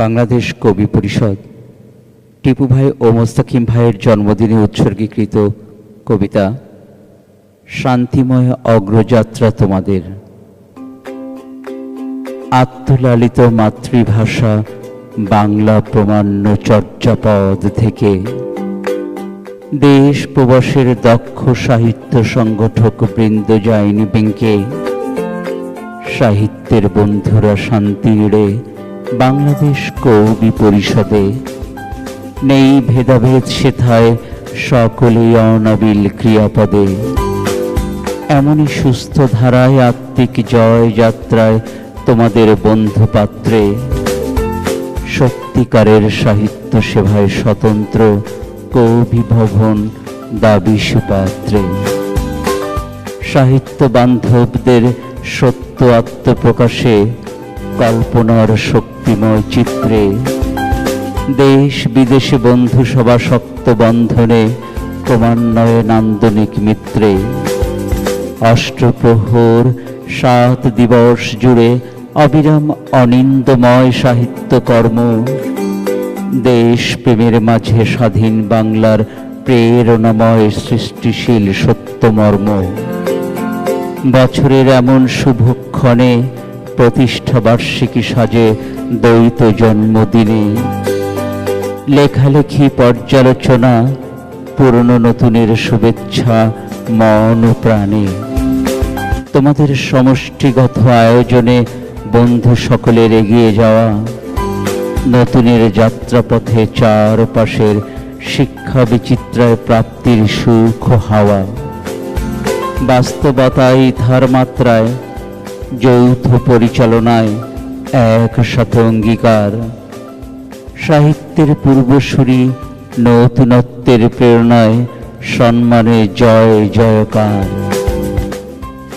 বাংলাদেশ কবি পরিষদ। টিপু ভাই ও মোস্তাকিম ভাইয়ের জন্মদিনে উৎসর্গীকৃত কবিতা, শান্তিময় অগ্রযাত্রা তোমাদের। আত্মলালিত মাতৃভাষা বাংলা প্রমাণ্য চর্যাপদ থেকে। দেশ প্রবাসের দক্ষ সাহিত্য সংগঠক বৃন্দ যায়নি বিঙ্কে সাহিত্যের বন্ধুরা শান্তিরে বাংলাদেশ কবি পরিষদে। নেই ভেদাভেদ সেথায় সকলেই অনাবিল ক্রিয়াপদে। এমনই সুস্থ ধারায় আত্মিক জয় যাত্রায় তোমাদের বন্ধুপাত্রে। সত্যিকারের সাহিত্য সেভায় স্বতন্ত্র কবি ভবন দাবি সুপাত্রে। সাহিত্য বান্ধবদের সত্য আত্মপ্রকাশে কল্পনার শক্তিময় চিত্রে দেশ বিদেশে বন্ধু সভা শক্ত বন্ধনে ক্রমান্বয়ে নান্দনিক মিত্রে অষ্টপ্রহর সাত দিবস জুড়ে অবিরাম অনিন্দময় সাহিত্যকর্ম দেশ প্রেমের মাঝে স্বাধীন বাংলার প্রেরণাময় সৃষ্টিশীল সত্যমর্ম। বছরের এমন শুভক্ষণে প্রতিষ্ঠা বার্ষিকী সাজে দ্বৈত জন্মদিনে লেখালেখি পর্যালোচনা, পুরনো নতুনের শুভেচ্ছা, মন ও প্রাণে। তোমাদের সমষ্টিগত আয়োজনে বন্ধু সকলের এগিয়ে যাওয়া, নতুনের যাত্রাপথে চারপাশের শিক্ষা বিচিত্রায় প্রাপ্তির সুখ হাওয়া। বাস্তবতায় ধার মাত্রায় যৌথ পরিচালনায় একসাথে অঙ্গীকার সাহিত্যের পূর্বসূরি নতুনত্বের প্রেরণায় সম্মানে জয়, জয়কার।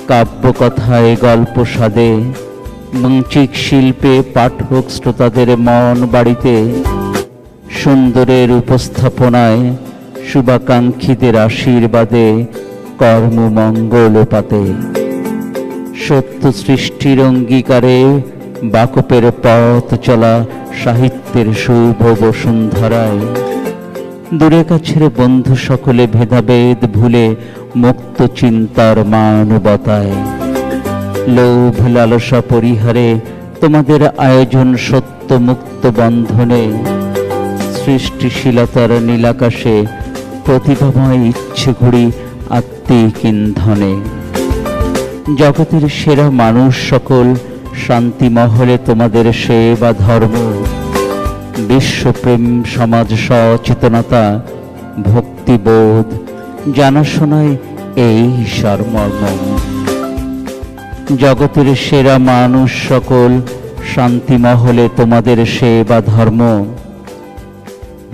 কাব্যকথায় গল্প সাদে মঞ্চিক শিল্পে পাঠক শ্রোতাদের মন বাড়িতে, সুন্দরের উপস্থাপনায় শুভাকাঙ্ক্ষীদের আশীর্বাদে কর্মমঙ্গল পাতে। সত্য সৃষ্টির অঙ্গীকারে বাকপের পথ চলা সাহিত্যের শুভ বসুন্ধরায়। দূরে কাছের বন্ধু সকলে ভেদাভেদ ভুলে মুক্ত চিন্তার মানবতায়। লোভ লালসা পরিহারে তোমাদের আয়োজন সত্য মুক্ত বন্ধনে। সৃষ্টিশীলতার নীলাকাশে প্রতিভাময় ইচ্ছে ঘুড়ি আত্মিক ইন্ধনে। জগতের সেরা মানুষ সকল শান্তি মহলে তোমাদের সেবা ধর্ম, বিশ্বপ্রেম সমাজ সচেতনতা, ভক্তিবোধ, জানাশোনায় এই সারমর্ম জগতের সেরা মানুষ সকল শান্তি মহলে তোমাদের সেবা ধর্ম,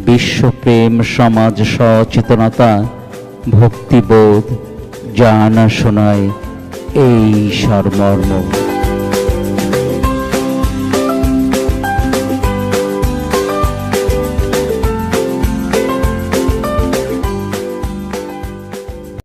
বিশ্বপ্রেম সমাজ সচেতনতা, ভক্তিবোধ জানা শোনায় এই সারমর্ম